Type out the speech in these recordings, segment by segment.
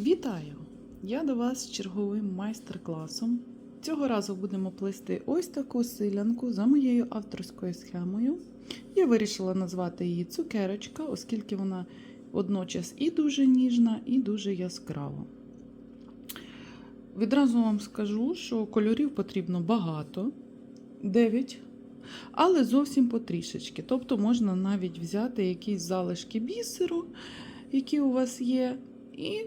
Вітаю! Я до вас з черговим майстер-класом. Цього разу будемо плести ось таку силянку за моєю авторською схемою. Я вирішила назвати її цукерочка, оскільки вона водночас і дуже ніжна, і дуже яскрава. Відразу вам скажу, що кольорів потрібно багато 9, але зовсім потрішечки. Тобто можна навіть взяти якісь залишки бісеру, які у вас є, і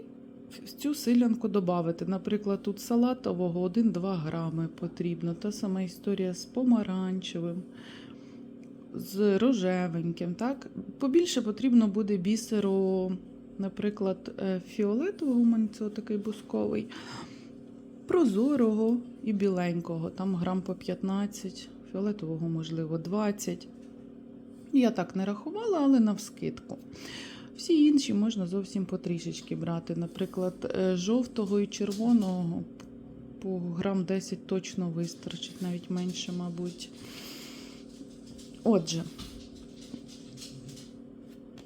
в цю силянку додати. Наприклад, тут салатового 1-2 грами потрібно. Та сама історія з помаранчевим, з рожевеньким. Так? Побільше потрібно буде бісеру, наприклад, е, фіолетового, у мене це такий бусковий, прозорого і біленького, там грам по 15, фіолетового, можливо, 20. Я так не рахувала, але навскидку. Всі інші можна зовсім потрішечки брати. Наприклад, е, жовтого і червоного по грам 10 точно вистачить, навіть менше, мабуть. Отже,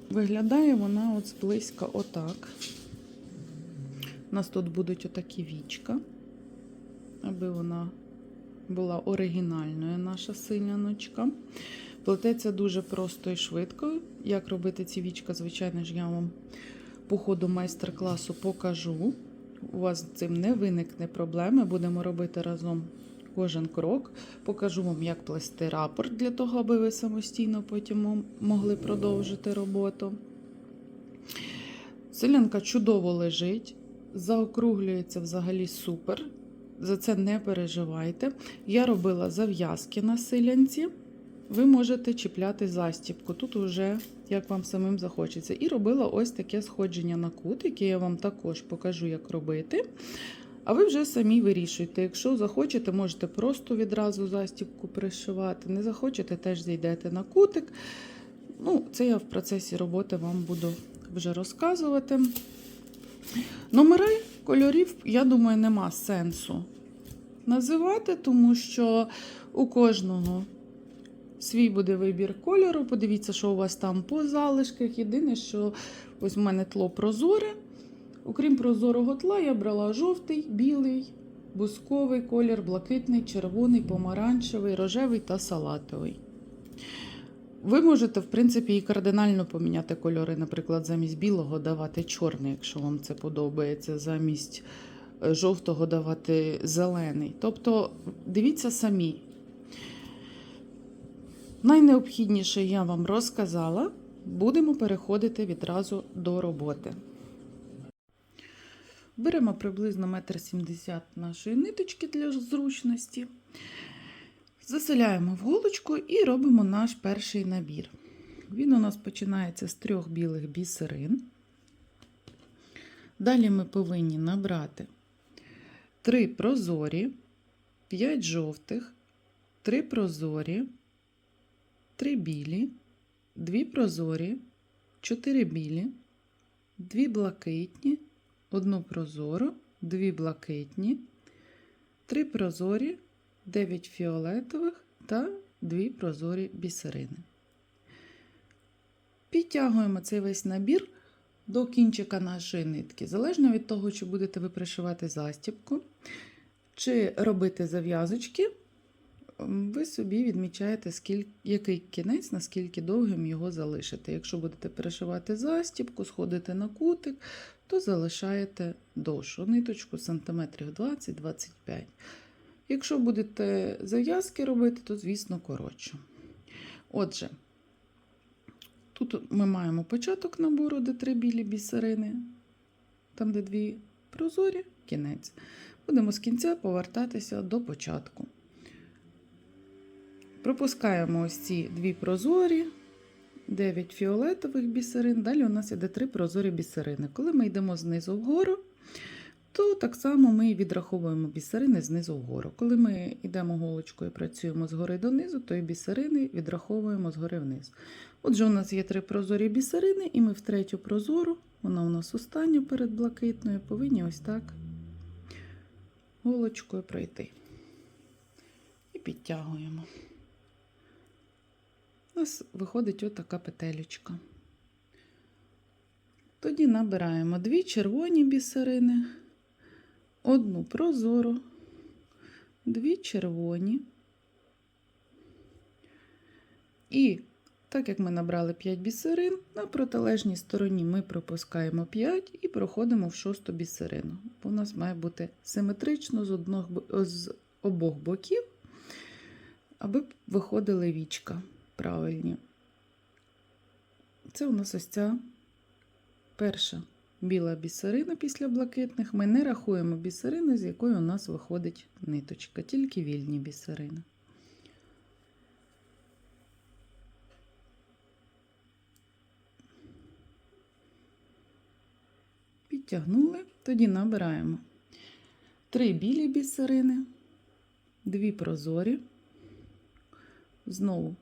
виглядає вона от зблизька отак. У нас тут будуть отакі вічка, аби вона була оригінальною, наша силяночка. Плететься дуже просто і швидко. Як робити ці вічка, звичайно ж, я вам по ходу майстер-класу покажу. У вас з цим не виникне проблеми. Будемо робити разом кожен крок. Покажу вам, як плести рапорт для того, аби ви самостійно потім могли продовжити роботу. Селянка чудово лежить, заокруглюється взагалі супер. За це не переживайте. Я робила зав'язки на силянці ви можете чіпляти застіпку. Тут вже як вам самим захочеться. І робила ось таке сходження на кут, яке я вам також покажу, як робити. А ви вже самі вирішуєте. Якщо захочете, можете просто відразу застіпку пришивати. Не захочете, теж зайдете на кутик. Ну, Це я в процесі роботи вам буду вже розказувати. Номери кольорів, я думаю, нема сенсу називати, тому що у кожного Свій буде вибір кольору. Подивіться, що у вас там по залишках. Єдине, що ось в мене тло прозоре. Окрім прозорого тла, я брала жовтий, білий, бусковий колір, блакитний, червоний, помаранчевий, рожевий та салатовий. Ви можете, в принципі, і кардинально поміняти кольори, наприклад, замість білого давати чорний, якщо вам це подобається, замість е, жовтого давати зелений. Тобто, дивіться самі. Найнеобхідніше я вам розказала. Будемо переходити відразу до роботи. Беремо приблизно 1,70 м нашої ниточки для зручності, заселяємо в голочку і робимо наш перший набір. Він у нас починається з трьох білих бісерин. Далі ми повинні набрати 3 прозорі, 5 жовтих, 3 прозорі. Три білі, дві прозорі, чотири білі, дві блакитні, одну прозору, дві блакитні, три прозорі, дев'ять фіолетових та дві прозорі бісерини. Підтягуємо цей весь набір до кінчика нашої нитки, залежно від того, чи будете ви пришивати застібку, чи робити зав'язочки ви собі відмічаєте, скільки, який кінець, наскільки довгим його залишите. Якщо будете перешивати застібку, сходите на кутик, то залишаєте довшу ниточку сантиметрів 20-25. Якщо будете зав'язки робити, то, звісно, коротше. Отже, тут ми маємо початок набору, де три білі бісерини, там, де дві прозорі, кінець. Будемо з кінця повертатися до початку. Пропускаємо ось ці дві прозорі, 9 фіолетових бісерин. Далі у нас іде 3 прозорі бісерини. Коли ми йдемо знизу вгору, то так само ми відраховуємо бісерини знизу вгору. Коли ми йдемо голочкою і працюємо згори донизу, то і бісерини відраховуємо згори вниз. Отже, у нас є три прозорі бісерини, і ми в третю прозору, вона у нас остання перед блакитною, повинні ось так голочкою пройти. І підтягуємо у нас виходить отака петелечка. Тоді набираємо дві червоні бісерини, одну прозору, дві червоні. І так як ми набрали 5 бісерин, на протилежній стороні ми пропускаємо 5 і проходимо в шосту бісерину. Бо у нас має бути симетрично з, одного, з обох боків, аби виходили вічка правильні. Це у нас ось ця перша біла бісерина після блакитних. Ми не рахуємо бісерини, з якої у нас виходить ниточка, тільки вільні бісерини. Підтягнули, тоді набираємо три білі бісерини, дві прозорі. Знову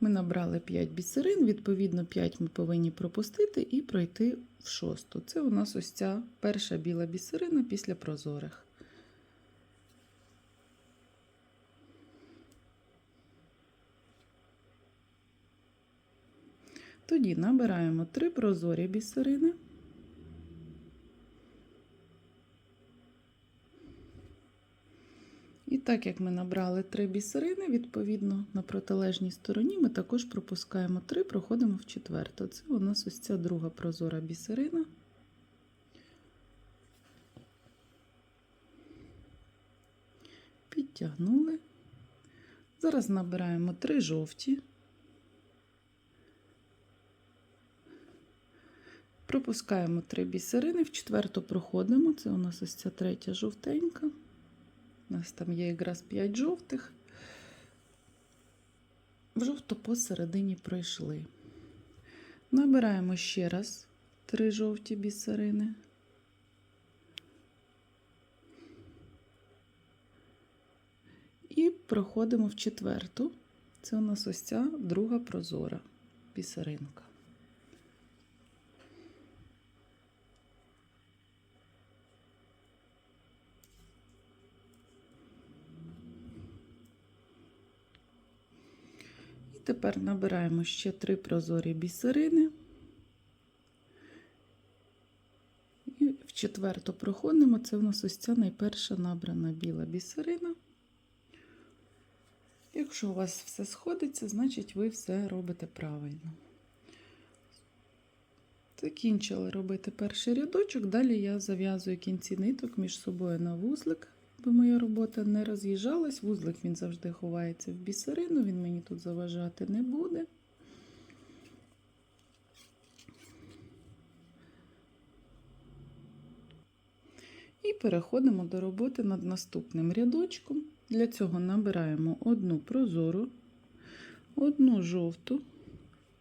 ми набрали 5 бісерин, відповідно, 5 ми повинні пропустити і пройти в шосту. Це у нас ось ця перша біла бісерина після прозорих. Тоді набираємо 3 прозорі бісерини. І так як ми набрали три бісерини, відповідно, на протилежній стороні ми також пропускаємо три, проходимо в четверту. Це у нас ось ця друга прозора бісерина. Підтягнули. Зараз набираємо три жовті. Пропускаємо три бісерини, в четверту проходимо. Це у нас ось ця третя жовтенька. У нас там є якраз 5 жовтих. В жовто посередині пройшли. Набираємо ще раз три жовті бісерини. І проходимо в четверту. Це у нас ось ця друга прозора бісеринка. Тепер набираємо ще три прозорі бісерини. І в четверту проходимо. Це в нас ось ця найперша набрана біла бісерина. Якщо у вас все сходиться, значить ви все робите правильно. Закінчила робити перший рядочок, далі я зав'язую кінці ниток між собою на вузлик, аби моя робота не роз'їжджалась. Вузлик він завжди ховається в бісерину, він мені тут заважати не буде. І переходимо до роботи над наступним рядочком. Для цього набираємо одну прозору, одну жовту,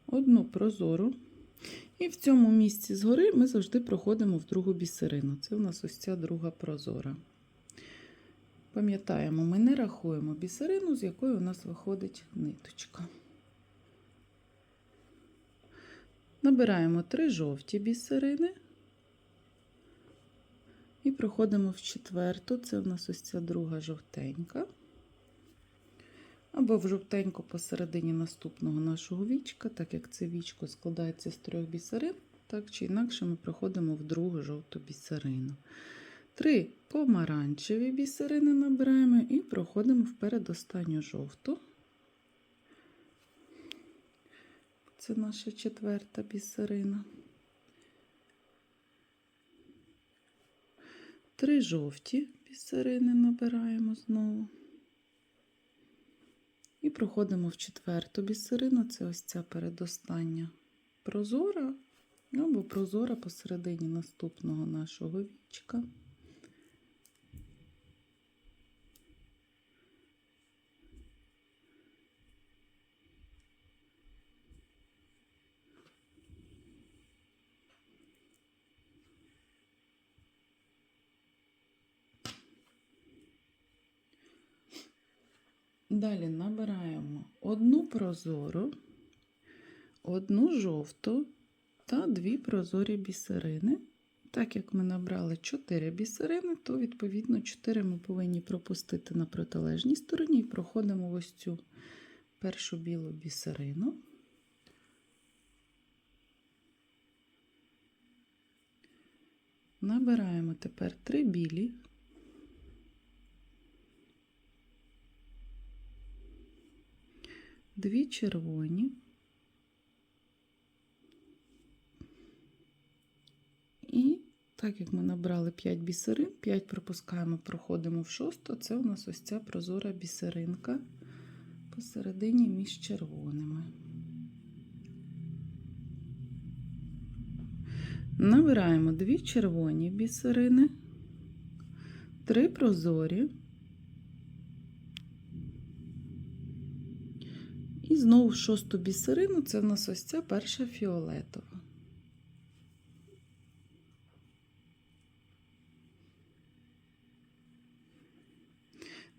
одну прозору. І в цьому місці згори ми завжди проходимо в другу бісерину. Це у нас ось ця друга прозора. Пам'ятаємо, ми не рахуємо бісерину, з якої у нас виходить ниточка. Набираємо три жовті бісерини. І проходимо в четверту. Це у нас ось ця друга жовтенька. Або в жовтеньку посередині наступного нашого вічка, так як це вічко складається з трьох бісерин, так чи інакше ми проходимо в другу жовту бісерину. Три помаранчеві бісерини набираємо і проходимо в передостанню жовту. Це наша четверта бісерина. Три жовті бісерини набираємо знову. І проходимо в четверту бісерину. Це ось ця передостання прозора, або прозора посередині наступного нашого вічка. Далі набираємо одну прозору, одну жовту та дві прозорі бісерини. Так як ми набрали 4 бісерини, то відповідно 4 ми повинні пропустити на протилежній стороні і проходимо ось цю першу білу бісерину. Набираємо тепер три білі. Дві червоні. І так як ми набрали 5 бісерин, 5 пропускаємо, проходимо в шосту. Це у нас ось ця прозора бісеринка посередині між червоними. Набираємо дві червоні бісерини, три прозорі. І знову шосту бісерину це в нас ось ця перша фіолетова.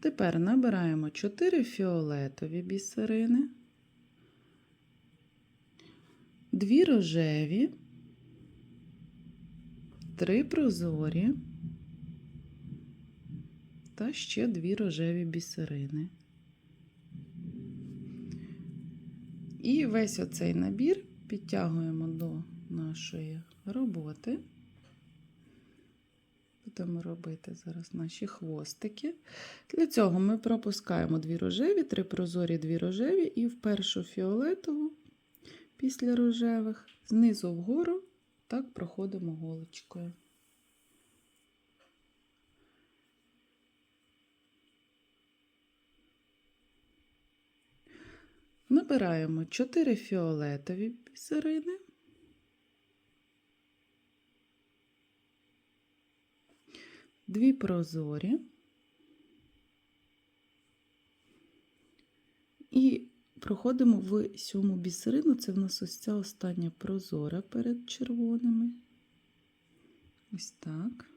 Тепер набираємо 4 фіолетові бісерини, 2 рожеві, 3 прозорі та ще 2 рожеві бісерини. І весь оцей набір підтягуємо до нашої роботи. Будемо робити зараз наші хвостики. Для цього ми пропускаємо дві рожеві, три прозорі, дві рожеві, і в першу фіолетову після рожевих, знизу вгору, так проходимо голочкою. Набираємо 4 фіолетові бісерини. Дві прозорі. І проходимо в сьому бісерину. Це в нас ось ця остання прозора перед червоними. Ось так.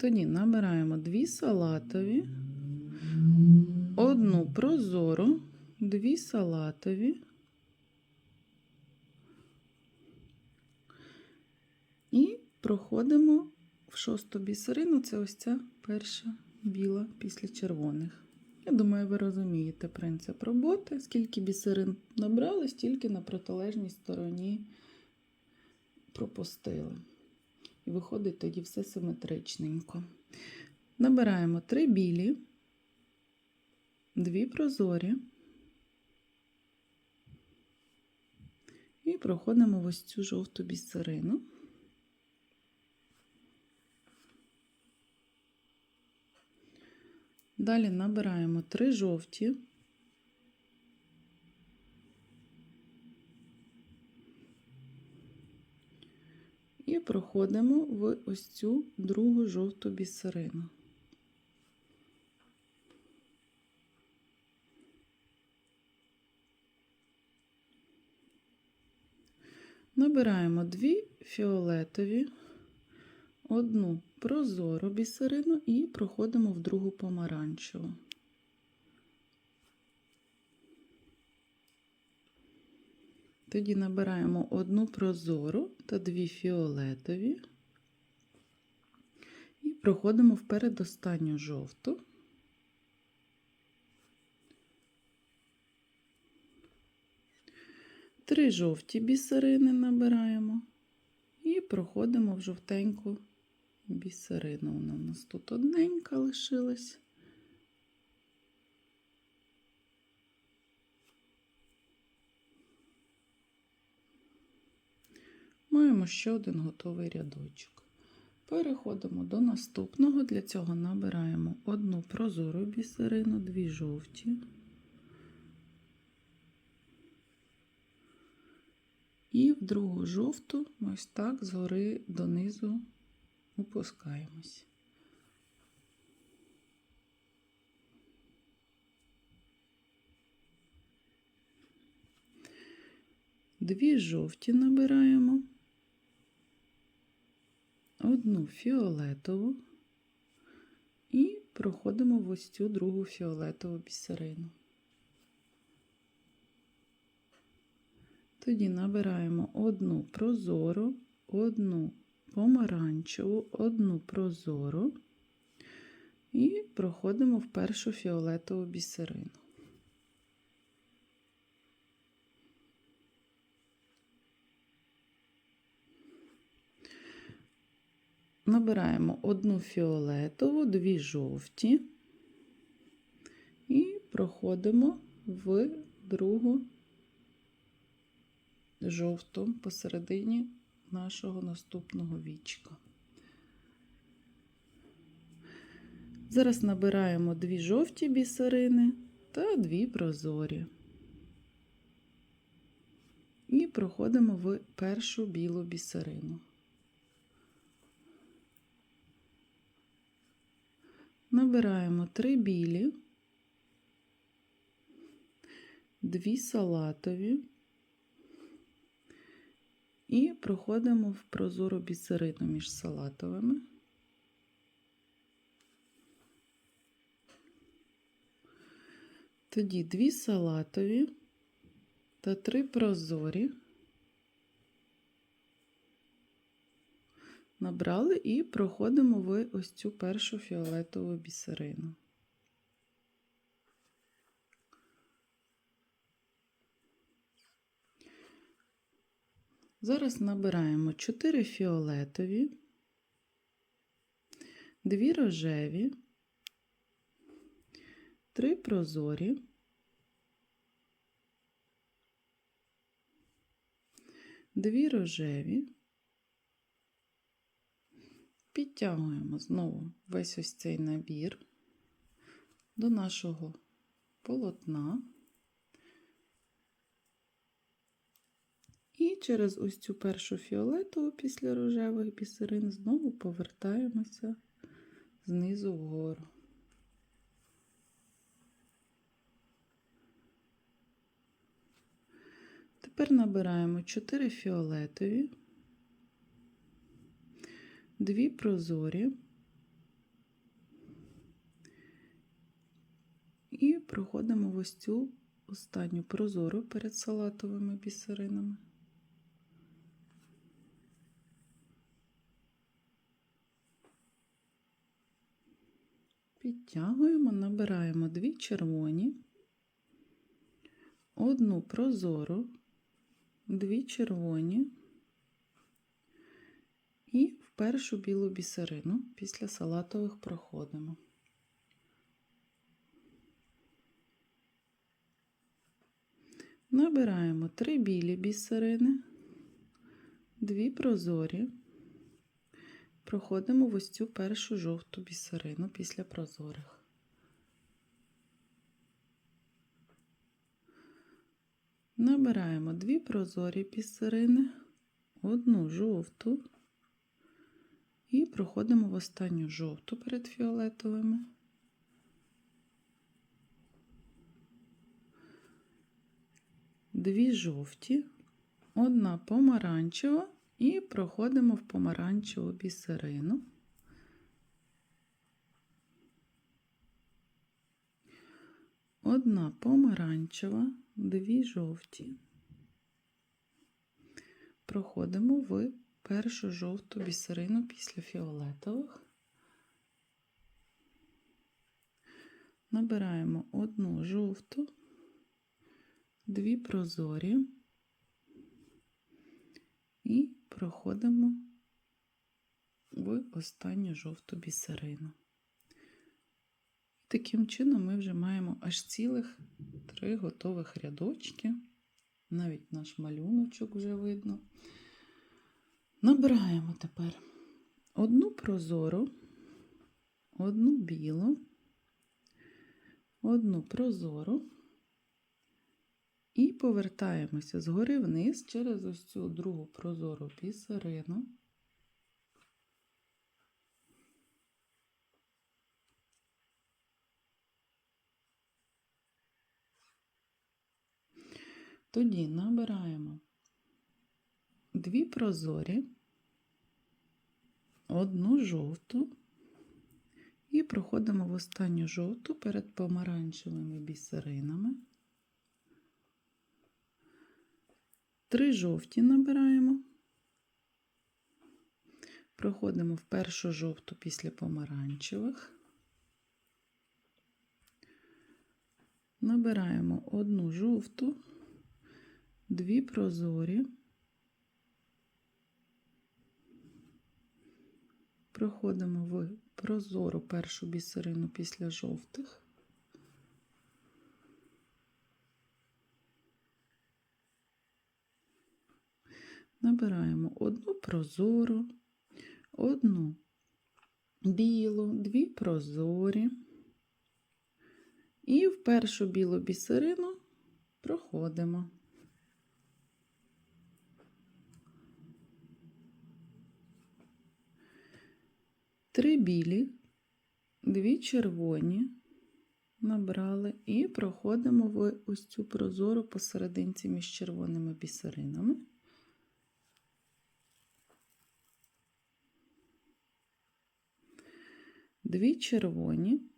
Тоді набираємо дві салатові, одну прозору, дві салатові. І проходимо в шосту бісерину, це ось ця перша біла після червоних. Я думаю, ви розумієте принцип роботи. Скільки бісерин набрали, стільки на протилежній стороні пропустили. І виходить тоді все симетричненько. Набираємо три білі, дві прозорі. І проходимо ось цю жовту бісерину. Далі набираємо три жовті. І проходимо в ось цю другу жовту бісерину. Набираємо дві фіолетові, одну прозору бісерину і проходимо в другу помаранчеву. Тоді набираємо одну прозору та дві фіолетові і проходимо в передостанню жовту. Три жовті бісерини набираємо і проходимо в жовтеньку бісерину. Вона у нас тут одненька лишилась. Маємо ще один готовий рядочок. Переходимо до наступного. Для цього набираємо одну прозору бісерину, дві жовті. І в другу жовту ось так згори донизу опускаємось. Дві жовті набираємо, одну фіолетову і проходимо в ось цю другу фіолетову бісерину. Тоді набираємо одну прозору, одну помаранчеву, одну прозору і проходимо в першу фіолетову бісерину. Набираємо одну фіолетову, дві жовті і проходимо в другу жовту посередині нашого наступного вічка. Зараз набираємо дві жовті бісерини та дві прозорі. І проходимо в першу білу бісерину. Набираємо три білі, дві салатові і проходимо в прозору бісерину між салатовими. Тоді дві салатові та три прозорі. Набрали і проходимо в ось цю першу фіолетову бісерину. Зараз набираємо 4 фіолетові, 2 рожеві, 3 прозорі, дві рожеві, підтягуємо знову весь ось цей набір до нашого полотна. І через ось цю першу фіолетову після рожевих бісерин знову повертаємося знизу вгору. Тепер набираємо 4 фіолетові, 2 прозорі і проходимо ось цю останню прозору перед салатовими бісеринами. Підтягуємо, набираємо дві червоні, одну прозору, дві червоні і першу білу бісерину після салатових проходимо. Набираємо три білі бісерини, дві прозорі, проходимо в ось цю першу жовту бісерину після прозорих. Набираємо дві прозорі бісерини, одну жовту і проходимо в останню жовту перед фіолетовими. Дві жовті, одна помаранчева і проходимо в помаранчеву бісерину. Одна помаранчева, дві жовті. Проходимо в першу жовту бісерину після фіолетових. Набираємо одну жовту, дві прозорі і проходимо в останню жовту бісерину. Таким чином ми вже маємо аж цілих три готових рядочки. Навіть наш малюночок вже видно. Набираємо тепер одну прозору, одну білу, одну прозору і повертаємося згори вниз через ось цю другу прозору бісерину. Тоді набираємо дві прозорі, одну жовту. І проходимо в останню жовту перед помаранчевими бісеринами. Три жовті набираємо, проходимо в першу жовту після помаранчевих, набираємо одну жовту, дві прозорі, Проходимо в прозору першу бісерину після жовтих. Набираємо одну прозору, одну білу, дві прозорі. І в першу білу бісерину проходимо. Три білі, дві червоні набрали і проходимо в ось цю прозору посерединці між червоними бісеринами. Дві червоні,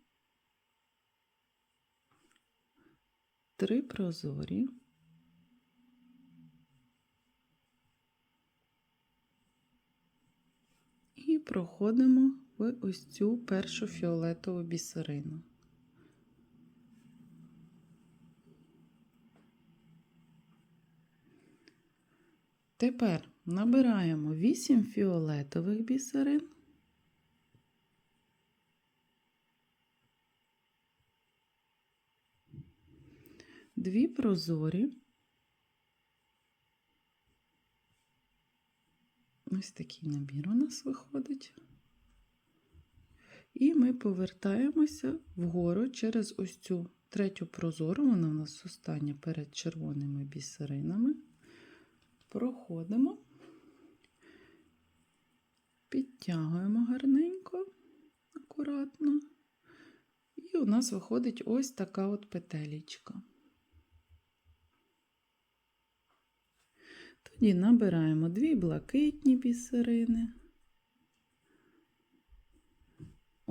три прозорі. І проходимо в ось цю першу фіолетову бісерину. Тепер набираємо 8 фіолетових бісерин. Дві прозорі. Ось такий набір у нас виходить. І ми повертаємося вгору через ось цю третю прозору, вона у нас остання перед червоними бісеринами. Проходимо, підтягуємо гарненько, акуратно. І у нас виходить ось така от петелечка. Тоді набираємо дві блакитні бісерини,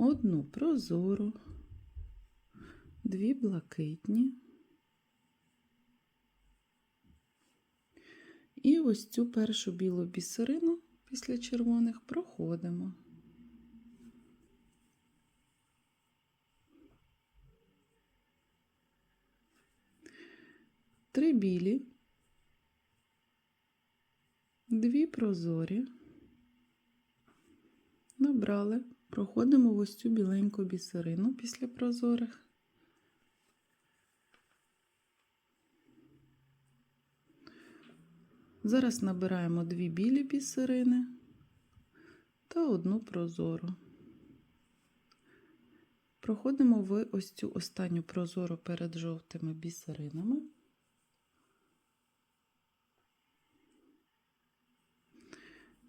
одну прозору, дві блакитні. І ось цю першу білу бісерину після червоних проходимо. Три білі, дві прозорі, набрали, проходимо в ось цю біленьку бісерину після прозорих. Зараз набираємо дві білі бісерини та одну прозору. Проходимо в ось цю останню прозору перед жовтими бісеринами.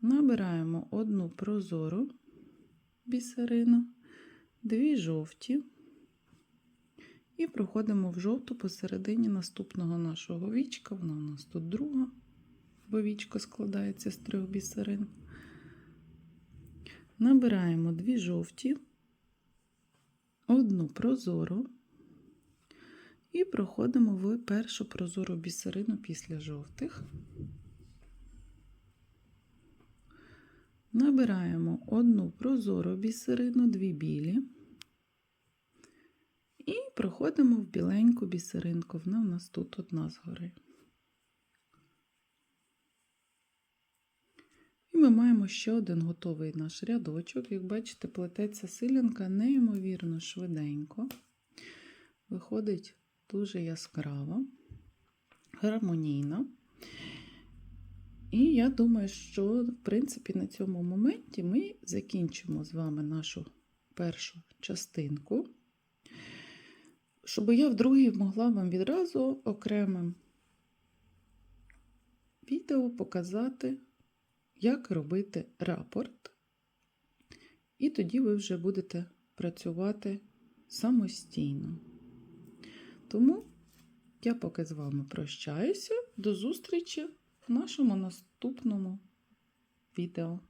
Набираємо одну прозору бісерину, дві жовті і проходимо в жовту посередині наступного нашого вічка. Вона у нас тут друга, бо вічко складається з трьох бісерин. Набираємо дві жовті, одну прозору і проходимо в першу прозору бісерину після жовтих. Набираємо одну прозору бісерину, дві білі. І проходимо в біленьку бісеринку. Вона у нас тут одна згори. І ми маємо ще один готовий наш рядочок. Як бачите, плететься силянка неймовірно швиденько. Виходить дуже яскраво, гармонійно. І я думаю, що, в принципі, на цьому моменті ми закінчимо з вами нашу першу частинку, щоб я в другій могла вам відразу окремим відео показати, як робити рапорт. І тоді ви вже будете працювати самостійно. Тому я поки з вами прощаюся. До зустрічі! В нашому наступному відео.